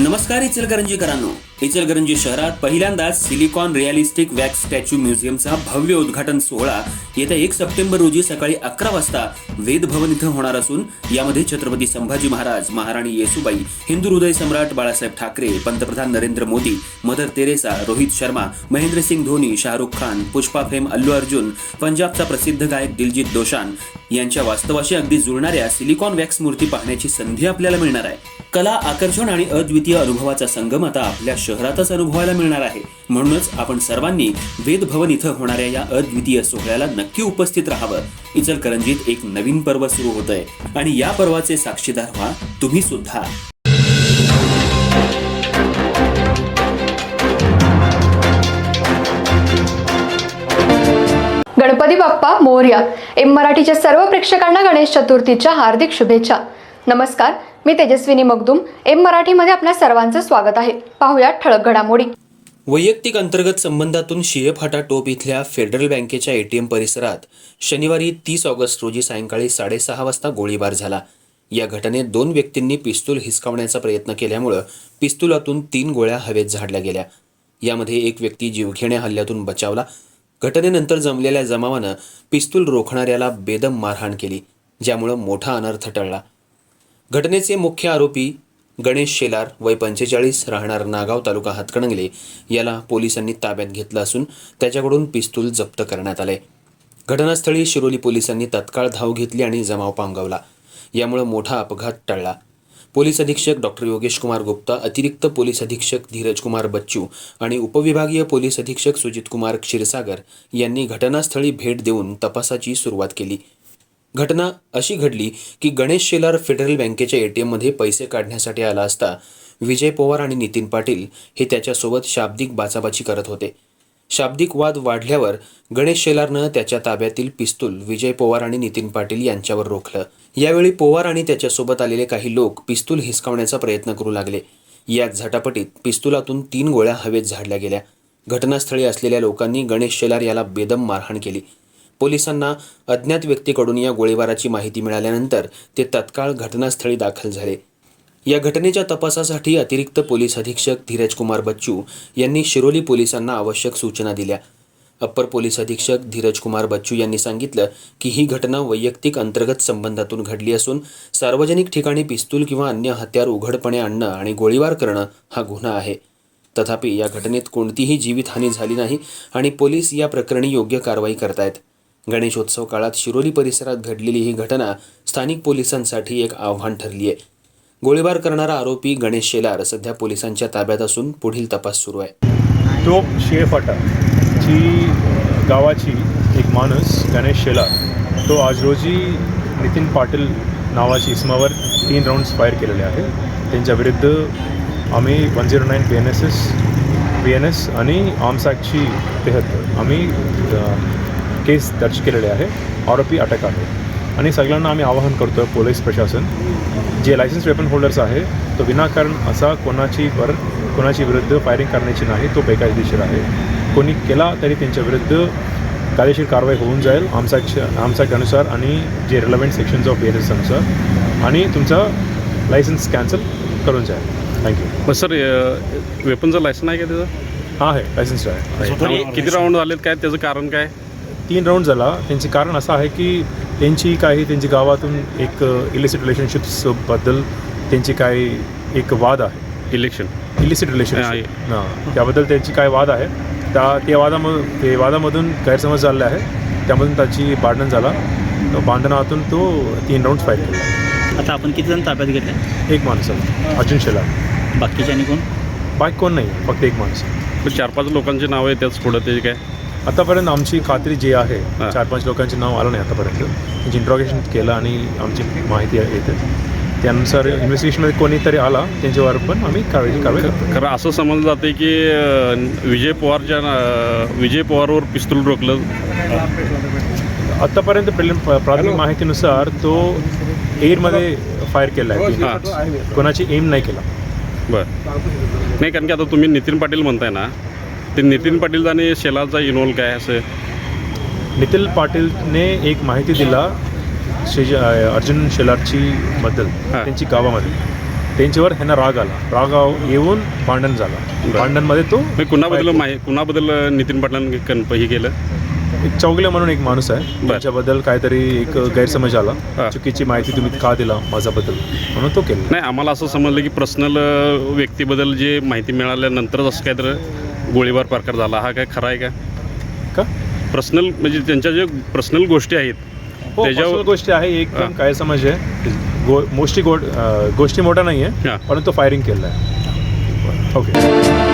नमस्कार इचलकरंजीकरांनो इचलकरंजी शहरात पहिल्यांदाच सिलिकॉन रिअलिस्टिक वॅक्स स्टॅच्यू म्युझियमचा भव्य उद्घाटन सोहळा येत्या एक सप्टेंबर रोजी सकाळी अकरा वाजता वेदभवन इथं होणार असून यामध्ये छत्रपती संभाजी महाराज महाराणी येसुबाई हिंदू हृदय सम्राट बाळासाहेब ठाकरे पंतप्रधान Narendra Modi Mother Teresa Rohit Sharma Mahendra Singh Dhoni Shahrukh Khan Pushpa fame Allu Arjun पंजाबचा प्रसिद्ध गायक दिलजित दोशान यांच्या वास्तवाशी अगदी जुळणाऱ्या सिलिकॉन वॅक्स मूर्ती पाहण्याची संधी आपल्याला मिळणार आहे. कला आकर्षण आणि अद्वितीय अनुभवाचा संगम आता आपल्या शहरातच अनुभवायला मिळणार आहे. म्हणूनच आपण सर्वांनी वेदभवन इथं होणाऱ्या या अद्वितीय सोहळ्याला नक्की उपस्थित राहावं. इचलकरंजीत एक नवीन पर्व सुरू होत आहे आणि या पर्वाचे साक्षीदार व्हा तुम्ही सुद्धा. गणपती बाप्पा मोर्या. एम मराठीच्या सर्व प्रेक्षकांना गणेश चतुर्थीच्या हार्दिक शुभेच्छा. नमस्कार मी तेजस्विनी मगदुम. एम मराठीमध्ये आपल्या सर्वांचं स्वागत आहे. पाहूया ठळक घडामोडी. वैयक्तिक अंतर्गत संबंधातून शिएफाटा टोप इथल्या फेडरल बँकेच्या एटीएम परिसरात शनिवारी तीस ऑगस्ट रोजी सायंकाळी साडेसहा वाजता गोळीबार झाला. या घटनेत दोन व्यक्तींनी पिस्तूल हिसकावण्याचा प्रयत्न केल्यामुळं पिस्तुलातून तीन गोळ्या हवेत झाडल्या गेल्या. यामध्ये एक व्यक्ती जीवघेण्या हल्ल्यातून बचावला. घटनेनंतर जमलेल्या जमावानं पिस्तूल रोखणाऱ्याला बेदम मारहाण केली ज्यामुळं मोठा अनर्थ टळला. घटनेचे मुख्य आरोपी गणेश शेलार वय पंचेचाळीस राहणार नागाव तालुका हातकणंगले याला पोलिसांनी ताब्यात घेतलं असून त्याच्याकडून पिस्तूल जप्त करण्यात आले घटनास्थळी शिरोली पोलिसांनी तत्काळ धाव घेतली आणि जमाव पांगवला. यामुळे मोठा अपघात टळला. पोलीस अधीक्षक डॉक्टर योगेश कुमार गुप्ता अतिरिक्त पोलीस अधीक्षक धीरज कुमार बच्चू आणि उपविभागीय पोलीस अधीक्षक सुजित कुमार क्षीरसागर यांनी घटनास्थळी भेट देऊन तपासाची सुरुवात केली. घटना अशी घडली की गणेश शेलार फेडरल बँकेच्या एटीएममध्ये पैसे काढण्यासाठी आला असता विजय पवार आणि नितीन पाटील हे त्याच्यासोबत शाब्दिक बाचाबाची करत होते. शाब्दिक वाद वाढल्यावर गणेश शेलारनं त्याच्या ताब्यातील पिस्तूल विजय पवार आणि नितीन पाटील यांच्यावर रोखलं. यावेळी पवार आणि त्याच्यासोबत आलेले काही लोक पिस्तूल हिसकावण्याचा प्रयत्न करू लागले. या झटापटीत पिस्तुलातून तीन गोळ्या हवेत झाडल्या गेल्या. घटनास्थळी असलेल्या लोकांनी गणेश शेलार याला बेदम मारहाण केली. पोलिसांना अज्ञात व्यक्तीकडून या गोळीबाराची माहिती मिळाल्यानंतर ते तत्काळ घटनास्थळी दाखल झाले. या घटनेच्या तपासासाठी अतिरिक्त पोलीस अधीक्षक धीरज कुमार बच्चू यांनी शिरोली पोलिसांना आवश्यक सूचना दिल्या. अप्पर पोलीस अधीक्षक धीरज कुमार बच्चू यांनी सांगितलं की ही घटना वैयक्तिक अंतर्गत संबंधातून घडली असून सार्वजनिक ठिकाणी पिस्तूल किंवा अन्य हत्यार उघडपणे आणणं आणि गोळीबार करणं हा गुन्हा आहे. तथापि या घटनेत कोणतीही जीवितहानी झाली नाही आणि पोलीस या प्रकरणी योग्य कारवाई करतायत. गणेशोत्सव काळात शिरोली परिसरात घडलेली ही घटना स्थानिक पोलिसांसाठी एक आव्हान ठरली आहे. गोळीबार करणारा आरोपी गणेश शेलार सध्या पोलिसांच्या ताब्यात असून पुढील तपास सुरू आहे. तो शेळफाटाची गावाची एक माणूस गणेश शेलार तो आज रोजी नितीन पाटील नावाची इसमावर तीन राऊंड्स फायर केलेले आहे त्यांच्या विरुद्ध आम्ही one zero nine B N S S B N S आणि आर्म्स ॲक्टची आम्ही केस दर्ज केलेले आहे. आरोपी अटक आहे. आणि सगळ्यांना आम्ही आवाहन करतो पोलीस प्रशासन. जे लायसन्स वेपन होल्डर्स आहे तो विनाकारण असा कोणाची वर कोणाची विरुद्ध फायरिंग करण्याची नाही तो बेकायदेशीर आहे. कोणी केला तरी त्यांच्या विरुद्ध कायदेशीर कारवाई होऊन जाईल आमच्या आमच्यानुसार आणि जे relevant sections of B N एसनुसार आणि तुमचं लायसन्स कॅन्सल करून जाईल. थँक्यू मग सर वेपनचं लायसन आहे का त्याचं? हां आहे लायसन्स आहे. किती राऊंड झालेत काय त्याचं कारण काय? तीन राऊंड झाला. त्यांचे कारण असं आहे की त्यांची काही त्यांची गावातून एक इलिसिट रिलेशनशिप्सबद्दल त्यांची काही एक वाद आहे. इलेक्शन इलिसिट आहे. रिलेशनशिप हां. त्याबद्दल त्यांची काय वाद आहे. त्या त्या वादामधून ते वादामधून गैरसमज झाले आहे त्यामधून त्याची भांडण झाला. तो भांडणातून तो तीन राऊंड फाईट केला. आता आपण किती जण ताब्यात घेतले? एक माणूस. आहे अर्जुन शेलार बाकीचे आणि कोण? बाईक कोण नाही फक्त एक माणूस. चार पाच लोकांची नावं त्याच पुढं ते काय? आतापर्यंत आमची खात्री जी आहे हां. चार पाच लोकांचे नाव आलं नाही आतापर्यंत. त्यांची इंट्रॉगेशन केलं आणि आमची माहिती येते त्यानुसार इन्व्हेस्टिगेशनमध्ये कोणीतरी आला त्यांच्यावर पण आम्ही कारवाई कारवाई करतो खरं असं समजलं जाते की विजय पवारच्या विजय पवारवर पिस्तूल रोखलं. आतापर्यंत प्रिलिम प्राथमिक माहितीनुसार तो एअरमध्ये फायर केला आहे. कोणाची एम नाही केला. बरं. नाही कारण की आता तुम्ही नितीन पाटील म्हणताय ना ते नितीन पाटील आणि शेलारचा इन्व्हॉल्व काय असं? नितीन पाटीलने एक माहिती दिला शेज अर्जुन शेलारची बद्दल. त्यांची गावामध्ये. त्यांच्यावर ह्यांना राग आला. राग येऊन भांडण झाला. भांडणमध्ये तो मी कुणाबद्दल माहि कुणाबद्दल नितीन पाटलांनी हे केलं? एक चौगले म्हणून एक माणूस आहे. त्याच्याबद्दल काहीतरी एक गैरसमज आला. चुकीची माहिती तुम्ही का दिला माझ्याबद्दल? म्हणून तो केला. नाही आम्हाला असं समजलं की पर्सनल व्यक्तीबद्दल जे माहिती मिळाल्यानंतरच असं काहीतरी गोळीबार प्रकार झाला हा काय खरा आहे का का पर्सनल म्हणजे त्यांच्या जे पर्सनल गोष्टी आहेत हो त्याच्यावर- personal गोष्टी आहे हा. एकदम काय समज आहे गो मोस्टली गो अं, गोष्टी मोठ्या नाही हा. आहे परंतु फायरिंग केलं आहे ओके